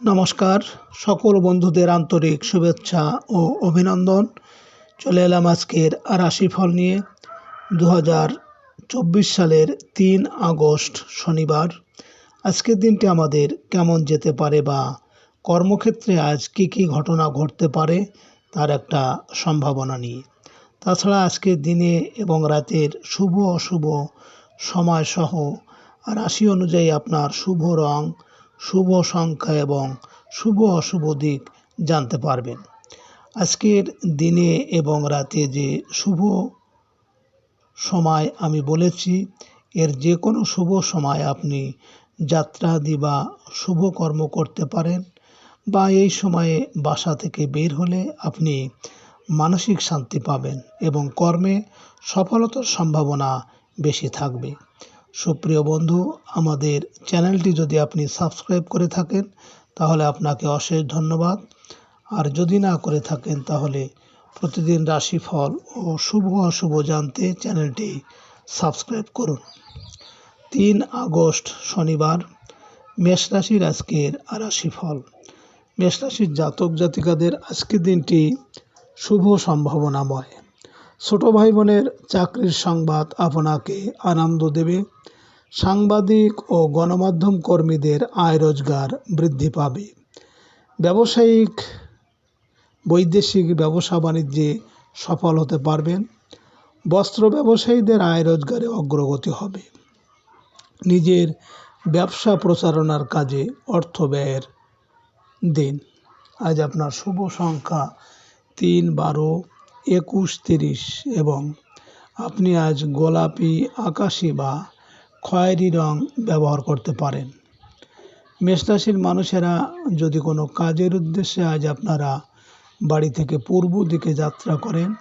নমস্কার, সকল বন্ধুদের আন্তরিক শুভেচ্ছা ও অভিনন্দন। চলে এলাম আজকের রাশিফল নিয়ে। দু হাজার চব্বিশ সালের তিন আগস্ট শনিবার। আজকের দিনটি আমাদের কেমন যেতে পারে বা কর্মক্ষেত্রে আজ কী কী ঘটনা ঘটতে পারে, তার একটা সম্ভাবনা নিয়ে। তাছাড়া আজকের দিনে এবং রাতের শুভ অশুভ সময়সহ রাশি অনুযায়ী আপনার শুভ রং শুভ সংখ্যা এবং শুভ অশুভ দিক জানতে পারবেন। আজকের দিনে এবং রাতে যে শুভ সময় আমি বলেছি, এর যে কোনো শুভ সময় আপনি যাত্রাদি বা শুভ কর্ম করতে পারেন বা এই সময়ে বাসা থেকে বের হলে আপনি মানসিক শান্তি পাবেন এবং কর্মে সফলতার সম্ভাবনা বেশি থাকবে। সুপ্রিয় বন্ধু, আমাদের চ্যানেলটি যদি আপনি সাবস্ক্রাইব করে থাকেন, তাহলে আপনাকে অশেষ ধন্যবাদ। আর যদি না করে থাকেন, তাহলে প্রতিদিন রাশিফল ও শুভ অশুভ জানতে চ্যানেলটি সাবস্ক্রাইব করুন। তিন আগস্ট শনিবার, মেষ রাশির আজকের রাশিফল। মেষ রাশির জাতক জাতিকাদের আজকের দিনটি শুভ সম্ভাবনাময়। ছোট ভাই বোনের চাকরির সংবাদ আপনাকে আনন্দ দেবে। সাংবাদিক ও গণমাধ্যম কর্মীদের আয় রোজগার বৃদ্ধি পাবে। ব্যবসায়িক, বৈদেশিক ব্যবসা বাণিজ্যে সফল হতে পারবেন। বস্ত্র ব্যবসায়ীদের আয় রোজগারে অগ্রগতি হবে। নিজের ব্যবসা প্রচারণার কাজে অর্থ ব্যয়ের দিন। আজ আপনার শুভ সংখ্যা তিন বারো। একুশ তিরিশ এবং আপনি আজ গোলাপি আকাশি বা খয়েরি রং ব্যবহার করতে পারেন। মেষরাশির মানুষেরা যদি কোনো কাজের উদ্দেশ্যে আজ আপনারা বাড়ি থেকে পূর্ব দিকে যাত্রা করেন,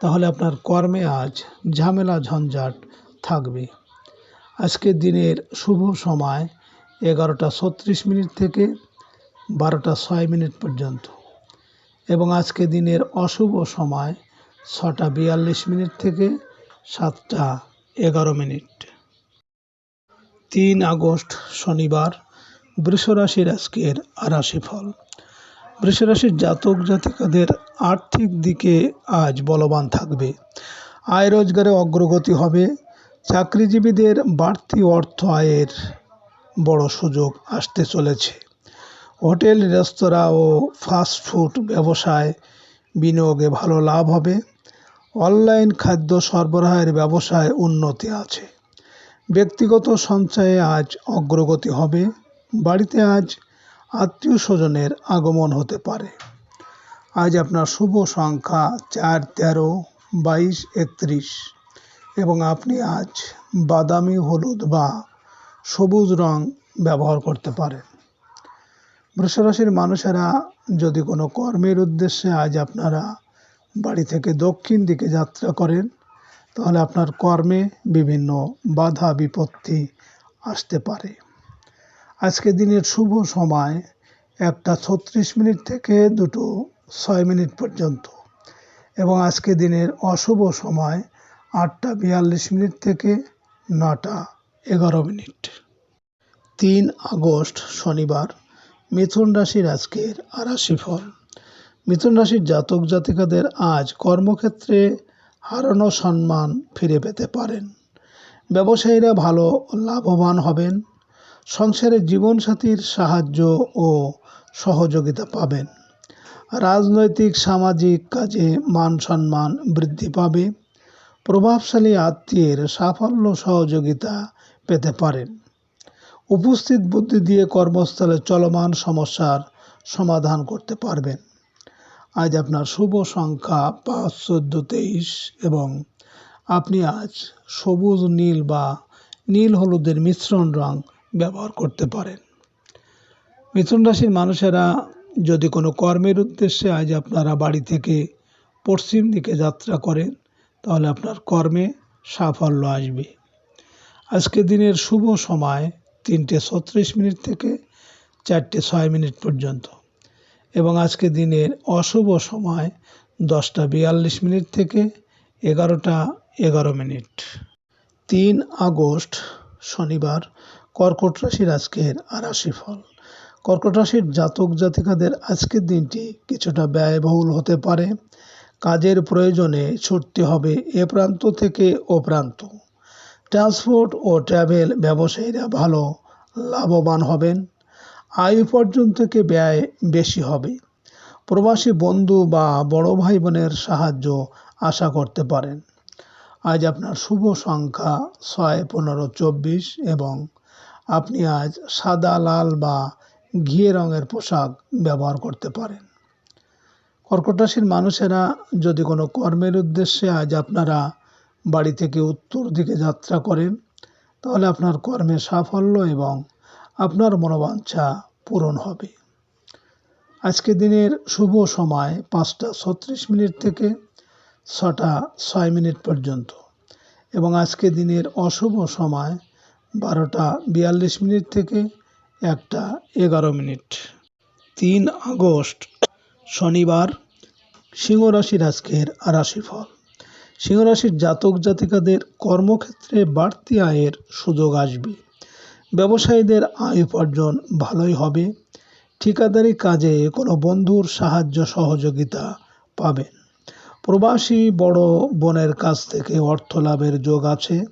তাহলে আপনার কর্মে আজ ঝামেলা ঝঞ্ঝাট থাকবে। আজকের দিনের শুভ সময় এগারোটা ছত্রিশ মিনিট থেকে বারোটা ছয় মিনিট পর্যন্ত। এবং আজকে দিনের অশুভ সময় ছটা বিয়াল্লিশ মিনিট থেকে সাতটা এগারো মিনিট। তিন আগস্ট শনিবার বৃষরাশির আজকের রাশিফল। বৃষরাশির জাতক জাতিকাদের আর্থিক দিকে আজ বলবান থাকবে। আয় রোজগারে অগ্রগতি হবে। চাকরিজীবীদের বাড়তি অর্থ আয়ের বড় সুযোগ আসতে চলেছে। হোটেল, রেস্তোরাঁ ও ফাস্টফুড ব্যবসায় বিনিয়োগে ভালো লাভ হবে। অনলাইন খাদ্য সরবরাহের ব্যবসায় উন্নতি আছে। ব্যক্তিগত সঞ্চয়ে আজ অগ্রগতি হবে। বাড়িতে আজ আত্মীয় স্বজনের আগমন হতে পারে। আজ আপনার শুভ সংখ্যা চার, তেরো, বাইশ, একত্রিশ এবং আপনি আজ বাদামি, হলুদ বা সবুজ রং ব্যবহার করতে পারেন। বৃষরাশির মানুষেরা যদি কোনো কর্মের উদ্দেশ্যে আজ আপনারা বাড়ি থেকে দক্ষিণ দিকে যাত্রা করেন, তাহলে আপনার কর্মে বিভিন্ন বাধা বিপত্তি আসতে পারে। আজকে দিনের শুভ সময় একটা ছত্রিশ মিনিট থেকে দুটো ছয় মিনিট পর্যন্ত এবং আজকে দিনের অশুভ সময় আটটা বিয়াল্লিশ মিনিট থেকে নটা এগারো মিনিট। তিন আগস্ট শনিবার। মিথুন রাশির আজকের রাশিফল মিথুন রাশির জাতক জাতিকাদের আজ কর্মক্ষেত্রে হারানো সম্মান ফিরে পেতে পারেন। ব্যবসায়ীরা ভালো লাভবান হবেন। সংসারে জীবনসাথীর সাহায্য ও সহযোগিতা পাবেন। রাজনৈতিক, সামাজিক কাজে মান সম্মান বৃদ্ধি পাবে। প্রভাবশালী আত্মীয়ের সাফল্য, সহযোগিতা পেতে পারেন। উপস্থিত বুদ্ধি দিয়ে কর্মস্থলে চলমান সমস্যার সমাধান করতে পারবেন। আজ আপনার শুভ সংখ্যা পাঁচ, চোদ্দ, তেইশ এবং আপনি আজ সবুজ, নীল বা নীল হলুদের মিশ্রণ রং ব্যবহার করতে পারেন। মিথুন রাশির মানুষেরা যদি কোনো কর্মের উদ্দেশ্যে আজ আপনারা বাড়ি থেকে পশ্চিম দিকে যাত্রা করেন, তাহলে আপনার কর্মে সাফল্য আসবে। আজকে দিনের শুভ সময় তিনটে ছত্রিশ মিনিট থেকে চারটে ছয় মিনিট পর্যন্ত। এবং আজকে দিনের অশুভ সময় দশটা বিয়াল্লিশ মিনিট থেকে এগারোটা এগারো মিনিট। তিন আগস্ট শনিবার কর্কট রাশির আজকের রাশিফল কর্কট রাশির জাতক জাতিকাদের আজকের দিনটি কিছুটা ব্যয়বহুল হতে পারে। কাজের প্রয়োজনে ছুটতে হবে এ প্রান্ত থেকে ও প্রান্ত। ট্রান্সপোর্ট ও ট্রাভেল ব্যবসায়ীরা ভালো লাভবান হবেন। আয় উপার্জন থেকে ব্যয় বেশি হবে। প্রবাসী বন্ধু বা বড় ভাই বোনের সাহায্য আশা করতে পারেন। আজ আপনার শুভ সংখ্যা ছয়, পনেরো, চব্বিশ এবং আপনি আজ সাদা, লাল বা ঘিয়ে রঙের পোশাক ব্যবহার করতে পারেন। কর্কট মানুষেরা যদি কোনো কর্মের উদ্দেশ্যে আজ আপনারা বাড়ি থেকে উত্তর দিকে যাত্রা করেন, তাহলে আপনার কর্মে সাফল্য এবং আপনার মনোবাঞ্ছা পূরণ হবে। আজকে দিনের শুভ সময় পাঁচটা ছত্রিশ মিনিট থেকে ছটা ছয় মিনিট পর্যন্ত এবং আজকে দিনের অশুভ সময় বারোটা বিয়াল্লিশ মিনিট থেকে একটা এগারো মিনিট। তিন আগস্ট শনিবার সিংহ রাশির আজকের রাশিফল। সিংহ রাশির জাতক জাতিকাদের কর্মক্ষেত্রে বাড়তি আয়ের সুযোগ আসবে। ব্যবসায়ীদের আয় উপার্জন ভালোই হবে। ঠিকাদারি কাজে কোনো বন্ধুর সাহায্য সহযোগিতা পাবেন। প্রবাসী বড় বোনের কাছ থেকে অর্থ লাভের যোগ আছে।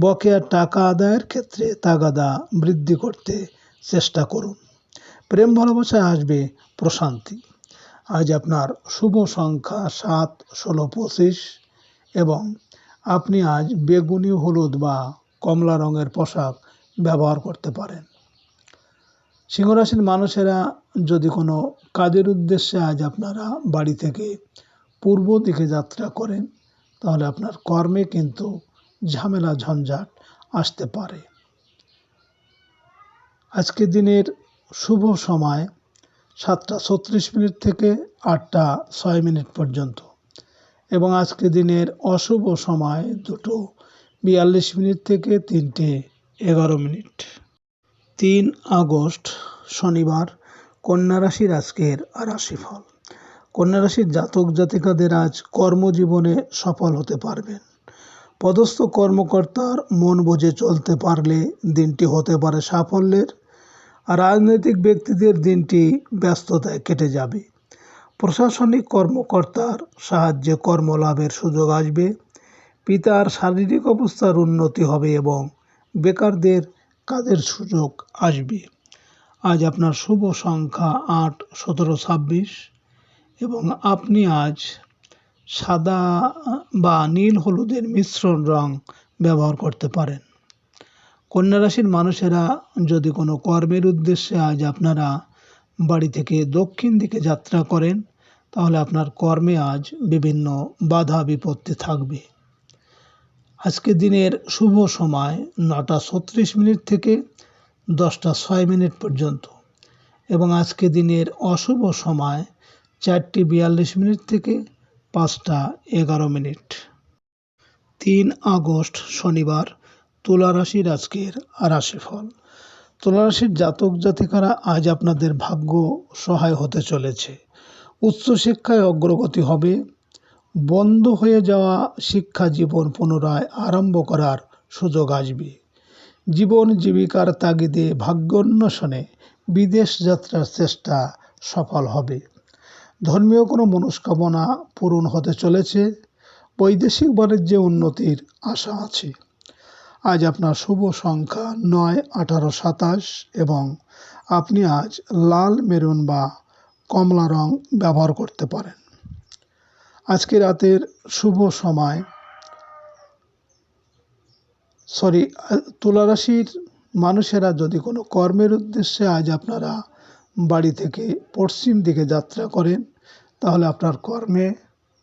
বকেয়া টাকা আদায়ের ক্ষেত্রে তাগাদা বৃদ্ধি করতে চেষ্টা করুন। প্রেম ভালোবাসায় আসবে প্রশান্তি। আজ আপনার শুভ সংখ্যা সাত, ষোলো, পঁচিশ। এবং আপনি আজ বেগুনি, হলুদ বা কমলা রঙের পোশাক ব্যবহার করতে পারেন। সিংহরাশির মানুষেরা যদি কোনো কাজের উদ্দেশ্যে আজ আপনারা বাড়ি থেকে পূর্ব দিকে যাত্রা করেন, তাহলে আপনার কর্মে কিন্তু ঝামেলা, ঝঞ্ঝাট আসতে পারে। আজকে দিনের শুভ সময় সাতটা ছত্রিশ মিনিট থেকে আটটা ছয় মিনিট পর্যন্ত। এবং আজকে দিনের অশুভ সময় দুটো, বিয়াল্লিশ মিনিট থেকে তিনটে, এগারো মিনিট। তিন আগস্ট, শনিবার, কন্যা রাশির আজকের রাশিফল। কন্যা রাশির জাতক জাতিকাদের আজ কর্মজীবনে সফল হতে পারবেন। পদস্থ কর্মকর্তার মন বুঝে চলতে পারলে দিনটি হতে পারে সাফল্যের। রাজনৈতিক ব্যক্তিদের দিনটি ব্যস্ততায় কেটে যাবে। প্রশাসনিক কর্মকর্তার সাহায্যে কর্মলাভের সুযোগ আসবে। পিতার শারীরিক অবস্থার উন্নতি হবে এবং বেকারদের কাজের সুযোগ আসবে। আজ আপনার শুভ সংখ্যা আট, সতেরো, ছাব্বিশ এবং আপনি আজ সাদা বা নীল হলুদের মিশ্রণ রং ব্যবহার করতে পারেন। কন্যা রাশির মানুষেরা যদি কোনো কর্মের উদ্দেশ্যে আজ আপনারা বাড়ি থেকে দক্ষিণ দিকে যাত্রা করেন, তাহলে আপনার কর্মে আজ বিভিন্ন বাধা বিপত্তি থাকবে। আজকে দিনের শুভ সময় নটা ছত্রিশ মিনিট থেকে দশটা ছয় মিনিট পর্যন্ত এবং আজকে দিনের অশুভ সময় চারটি বিয়াল্লিশ মিনিট থেকে পাঁচটা এগারো মিনিট। তিন আগস্ট শনিবার তুলা রাশির আজকের রাশিফল। তুলা রাশির জাতক জাতিকারা আজ আপনাদের ভাগ্য সহায় হতে চলেছে। উচ্চশিক্ষায় অগ্রগতি হবে। বন্ধ হয়ে যাওয়া শিক্ষা জীবন পুনরায় আরম্ভ করার সুযোগ আসবে। জীবন জীবিকার তাগিদে ভাগ্যোন্বেষণে বিদেশ যাত্রার চেষ্টা সফল হবে। ধর্মীয় কোনো মনস্কামনা পূরণ হতে চলেছে। বৈদেশিক বাণিজ্যে উন্নতির আশা আছে। আজ আপনার শুভ সংখ্যা নয়, আঠারো, সাতাশ এবং আপনি আজ লাল, মেরুন বা কমলা রং ব্যবহার করতে পারেন। আজকে রাতের শুভ সময়। সরি তুলারাশির মানুষেরা যদি কোনো কর্মের উদ্দেশ্যে আজ আপনারা বাড়ি থেকে পশ্চিম দিকে যাত্রা করেন, তাহলে আপনার কর্মে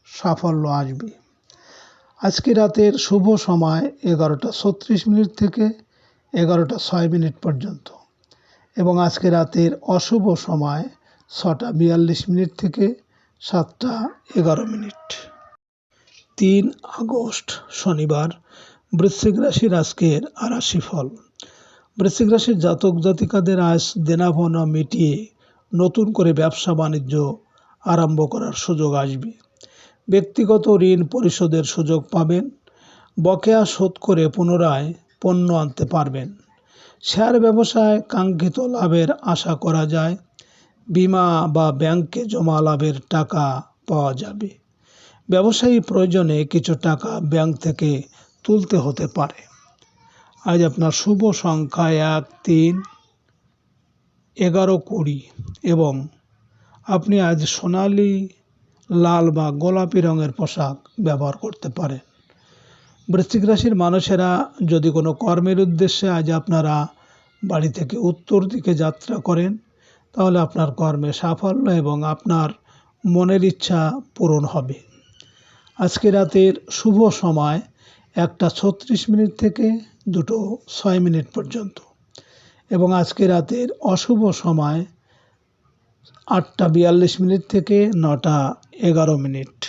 সাফল্য আসবে। আজকে রাতের শুভ সময় এগারোটা ছত্রিশ মিনিট থেকে এগারোটা ছয় মিনিট পর্যন্ত। এবং আজকে রাতের অশুভ সময় ছটা বিয়াল্লিশ মিনিট থেকে সাতটা এগারো মিনিট। তিন আগস্ট শনিবার, বৃশ্চিক রাশির আজকের রাশিফল বৃশ্চিক রাশির জাতক জাতিকাদের আজ দেনাভনা মিটিয়ে নতুন করে ব্যবসা বাণিজ্য আরম্ভ করার সুযোগ আসবে। ব্যক্তিগত ঋণ পরিশোধের সুযোগ পাবেন, বকেয়া শোধ করে পুনরায় পণ্য আনতে পারবেন। শেয়ার ব্যবসায় কাঙ্ক্ষিত লাভের আশা করা যায়, বিমা বা ব্যাংকে জমা লাভের টাকা পাওয়া যাবে। ব্যবসায়ী প্রয়োজনে কিছু টাকা ব্যাংক থেকে তুলতে হতে পারে। আজ আপনার শুভ সংখ্যা এক, তিন, এগারো, কুড়ি এবং আপনি আজ সোনালি লাল বা গোলাপি রঙের পোশাক ব্যবহার করতে পারেন বৃশ্চিক রাশির মানুষেরা যদি কোনো কর্মের উদ্দেশ্যে আজ আপনারা বাড়ি থেকে উত্তর দিকে যাত্রা করেন, তাহলে আপনার কর্মে সাফল্য এবং আপনার মনের ইচ্ছা পূরণ হবে। আজকে রাতের শুভ সময় একটা ছত্রিশ মিনিট থেকে দুটো ছয় মিনিট পর্যন্ত এবং আজকে রাতের অশুভ সময় আটটা বিয়াল্লিশ মিনিট থেকে নটা এগারো মিনিট।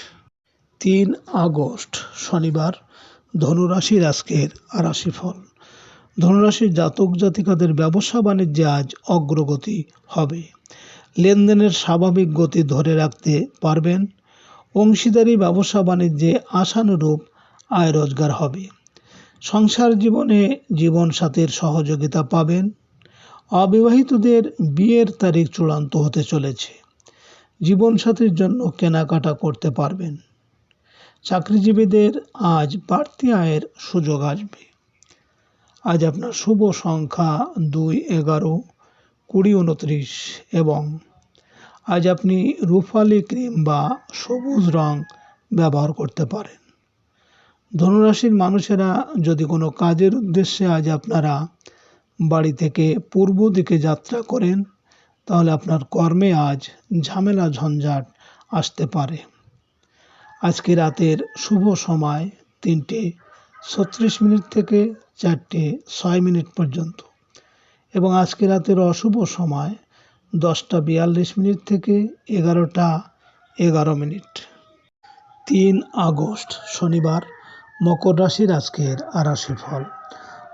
তিন আগস্ট, শনিবার, ধনুরাশির আজকের রাশিফল। ধনুরাশির জাতক জাতিকাদের ব্যবসা বাণিজ্যে আজ অগ্রগতি হবে। লেনদেনের স্বাভাবিক গতি ধরে রাখতে পারবেন। অংশীদারি ব্যবসা বাণিজ্যে আশানুরূপ আয় রোজগার হবে। সংসার জীবনে জীবনসাথীর সহযোগিতা পাবেন। অবিবাহিতদের বিয়ের তারিখ চূড়ান্ত হতে চলেছে। জীবনসাথীর জন্য কেনাকাটা করতে পারবেন। চাকরিজীবীদের আজ বাড়তি আয়ের সুযোগ আসবে। আজ আপনার শুভ সংখ্যা দুই, এগারো, কুড়ি, উনত্রিশ এবং আজ আপনি রুফালি ক্রিম বা সবুজ রং ব্যবহার করতে পারেন। ধনুরাশির মানুষেরা যদি কোনো কাজের উদ্দেশ্যে আজ আপনারা বাড়ি থেকে পূর্ব দিকে যাত্রা করেন তাহলে আপনার কর্মে আজ ঝামেলা ঝঞ্ঝাট আসতে পারে। আজকে রাতের শুভ সময় তিনটে ছত্রিশ মিনিট থেকে চারটে ছয় মিনিট পর্যন্ত এবং আজকে রাতের অশুভ সময় দশটা বিয়াল্লিশ মিনিট থেকে এগারোটা এগারো মিনিট। তিন আগস্ট, শনিবার, মকর রাশির আজকের আরাশি ফল।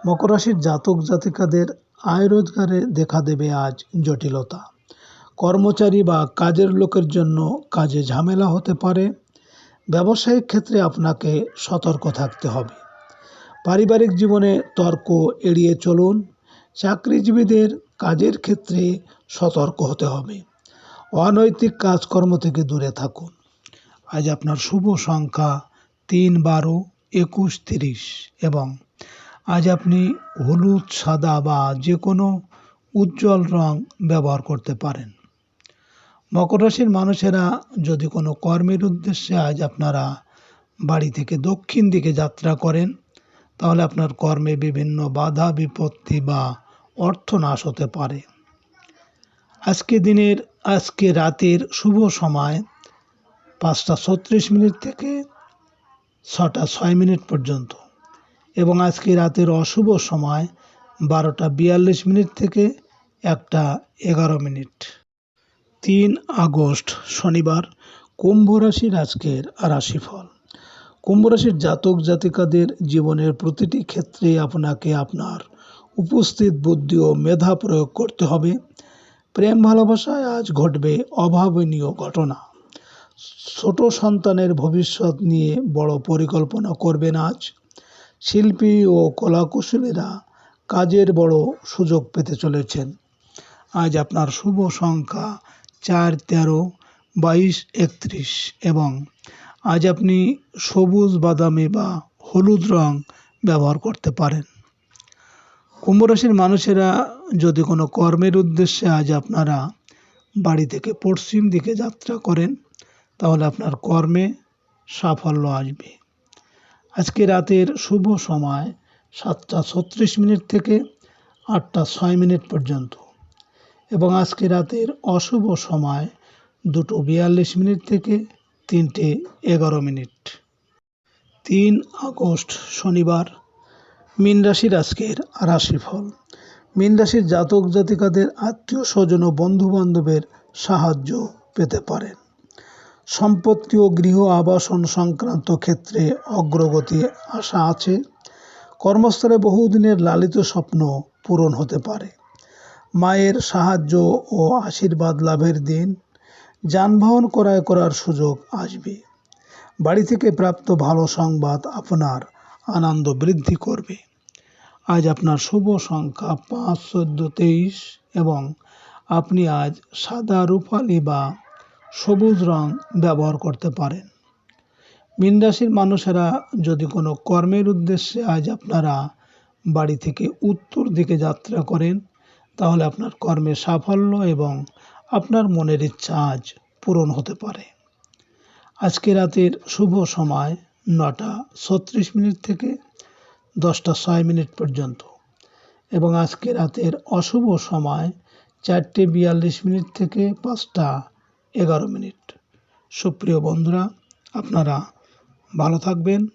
মকর রাশির জাতক জাতিকাদের আয় রোজগারে দেখা দেবে আজ জটিলতা। কর্মচারী বা কাজের লোকের জন্য কাজে ঝামেলা হতে পারে। ব্যবসায়িক ক্ষেত্রে আপনাকে সতর্ক থাকতে হবে। পারিবারিক জীবনে তর্ক এড়িয়ে চলুন। চাকরিজীবীদের কাজের ক্ষেত্রে সতর্ক হতে হবে। অনৈতিক কাজকর্ম থেকে দূরে থাকুন। আজ আপনার শুভ সংখ্যা তিন বারো একুশ তিরিশ এবং আজ আপনি হলুদ, সাদা বা যে কোনো উজ্জ্বল রং ব্যবহার করতে পারেন। মকর রাশির মানুষেরা যদি কোনো কর্মের উদ্দেশ্যে আজ আপনারা বাড়ি থেকে দক্ষিণ দিকে যাত্রা করেন, তাহলে আপনার কর্মে বিভিন্ন বাধা, বিপত্তি বা অর্থ নাশ হতে পারে। আজকে দিনের, আজকে রাতের শুভ সময় পাঁচটা ছত্রিশ মিনিট থেকে ছটা ছয় মিনিট পর্যন্ত। এবং আজকে রাতের অশুভ সময় বারোটা বিয়াল্লিশ মিনিট থেকে একটা এগারো মিনিট। তিন আগস্ট, শনিবার, কুম্ভ রাশির আজকের রাশিফল। কুম্ভ রাশির জাতক জাতিকাদের জীবনের প্রতিটি ক্ষেত্রে আপনাকে আপনার উপস্থিত বুদ্ধি ও মেধা প্রয়োগ করতে হবে। প্রেম ভালোবাসায় আজ ঘটবে অভাবনীয় ঘটনা। ছোট সন্তানের ভবিষ্যৎ নিয়ে বড় পরিকল্পনা করবেন আজ। শিল্পী ও কলাকুশলীরা কাজের বড় সুযোগ পেতে চলেছেন। আজ আপনার শুভ সংখ্যা চার, তেরো, বাইশ, একত্রিশ এবং আজ আপনি সবুজ বাদামি বা হলুদ রং ব্যবহার করতে পারেন। কুম্ভরাশির মানুষেরা যদি কোনো কর্মের উদ্দেশ্যে আজ আপনারা বাড়ি থেকে পশ্চিম দিকে যাত্রা করেন, তাহলে আপনার কর্মে সাফল্য আসবে। আজকে রাতের শুভ সময় সাতটা ছত্রিশ মিনিট থেকে আটটা ছয় মিনিট পর্যন্ত। এবং আজকে রাতের অশুভ সময় দুটো বিয়াল্লিশ মিনিট থেকে তিনটে এগারো মিনিট। তিন আগস্ট শনিবার, মীন রাশির আজকের রাশিফল। মীন রাশির জাতক জাতিকাদের আত্মীয় স্বজন ও বন্ধুবান্ধবের সাহায্য পেতে পারেন। সম্পত্তি ও গৃহ আবাসন সংক্রান্ত ক্ষেত্রে অগ্রগতি আশা আছে। কর্মস্থলে বহুদিনের লালিত স্বপ্ন পূরণ হতে পারে। মায়ের সাহায্য ও আশীর্বাদ লাভের দিন, যানবাহন ক্রয় করার সুযোগ আসবে। বাড়ি থেকে প্রাপ্ত ভালো সংবাদ আপনার আনন্দ বৃদ্ধি করবে। আজ আপনার শুভ সংখ্যা পাঁচ, চোদ্দ, তেইশ এবং আপনি আজ সাদা, রূপালি বা সবুজ রং ব্যবহার করতে পারেন। মীন রাশির মানুষেরা যদি কোনো কর্মের উদ্দেশ্যে আজ আপনারা বাড়ি থেকে উত্তর দিকে যাত্রা করেন, তাহলে আপনার কর্মে সাফল্য এবং আপনার মনের ইচ্ছা আজ পূরণ হতে পারে। আজকে রাতের শুভ সময় নটা ছত্রিশ মিনিট থেকে দশটা ছয় মিনিট পর্যন্ত এবং আজকে রাতের অশুভ সময় চারটে বিয়াল্লিশ মিনিট থেকে পাঁচটা এগারো মিনিট। সুপ্রিয় বন্ধুরা আপনারা ভালো থাকবেন।